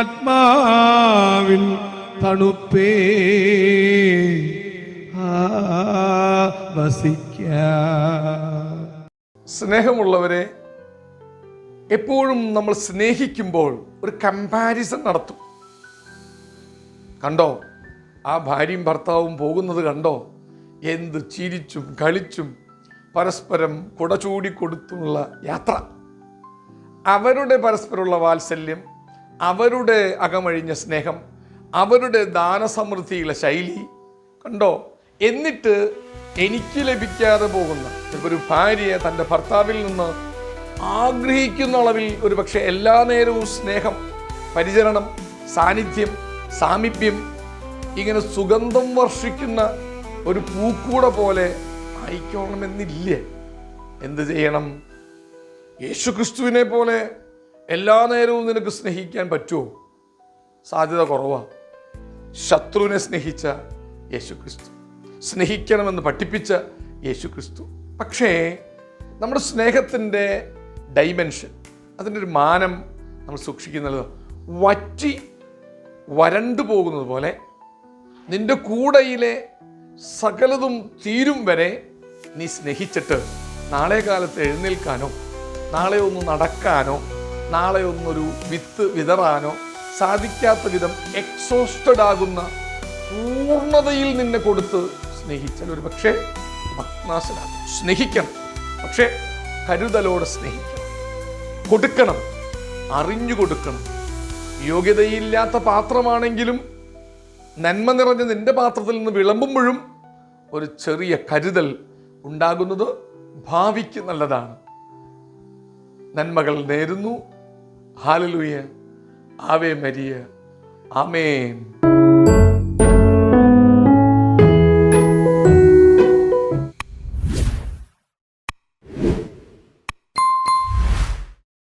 ആത്മാവിൻ തണുപ്പേ. വസിക്ക. സ്നേഹമുള്ളവരെ എപ്പോഴും നമ്മൾ സ്നേഹിക്കുമ്പോൾ ഒരു കമ്പാരിസൺ നടത്തും. കണ്ടോ? ആ ഭാര്യയും ഭർത്താവും പോകുന്നത് കണ്ടോ? എന്ത് ചിരിച്ചും കളിച്ചും പരസ്പരം കുട കൊടുത്തുള്ള യാത്ര. അവരുടെ പരസ്പരമുള്ള വാത്സല്യം അവരുടെ അകമഴിഞ്ഞ സ്നേഹം അവരുടെ ദാനസമൃദ്ധിയിലെ ശൈലി കണ്ടോ? എന്നിട്ട് എനിക്ക് ലഭിക്കാതെ പോകുന്ന ഒരു ഭാര്യയെ തന്റെ ഭർത്താവിൽ നിന്ന് ആഗ്രഹിക്കുന്ന അളവിൽ ഒരു പക്ഷേ എല്ലാ നേരവും സ്നേഹം പരിചരണം സാന്നിധ്യം സാമീപ്യം ഇങ്ങനെ സുഗന്ധം വർഷിക്കുന്ന ഒരു പൂക്കൂട പോലെ ആയിക്കോണമെന്നില്ലേ എന്ത് ചെയ്യണം? യേശുക്രിസ്തുവിനെ പോലെ എല്ലാ നേരവും നിനക്ക് സ്നേഹിക്കാൻ പറ്റുമോ? സാധ്യത കുറവാ. ശത്രുവിനെ സ്നേഹിച്ച യേശുക്രിസ്തു. സ്നേഹിക്കണമെന്ന് പഠിപ്പിച്ച യേശുക്രിസ്തു. പക്ഷേ നമ്മുടെ സ്നേഹത്തിന്റെ ഡൈമെൻഷൻ അതിന്റെ ഒരു മാനം നമ്മൾ സൂക്ഷിക്കുന്നത് വറ്റി വരണ്ടു പോകുന്നത് പോലെ നിന്റെ കൂടയിലെ സകലതും തീരും വരെ നീ സ്നേഹിച്ചിട്ട് നാളെ കാലത്ത് എഴുന്നേൽക്കാനോ നാളെ ഒന്ന് നടക്കാനോ നാളെ ഒന്നൊരു വിത്ത് വിതറാനോ സാധിക്കാത്ത വിധം എക്സോസ്റ്റഡ് ആകുന്ന പൂർണതയിൽ നിന്നെ കൊടുത്ത് സ്നേഹിച്ചാൽ ഒരു പക്ഷേ സ്നേഹിക്കണം. പക്ഷേ കരുതലോടെ സ്നേഹിക്കണം. കൊടുക്കണം. അറിഞ്ഞു കൊടുക്കണം. യോഗ്യതയില്ലാത്ത പാത്രമാണെങ്കിലും നന്മ നിറഞ്ഞ നിന്റെ പാത്രത്തിൽ നിന്ന് വിളമ്പുമ്പോഴും ഒരു ചെറിയ കരുതൽ ഉണ്ടാകുന്നത് ഭാവിക്ക് നല്ലതാണ്. നന്മകൾ നേരുന്നു. ഹാലലുയ ആവേ മരിയ ആമേൻ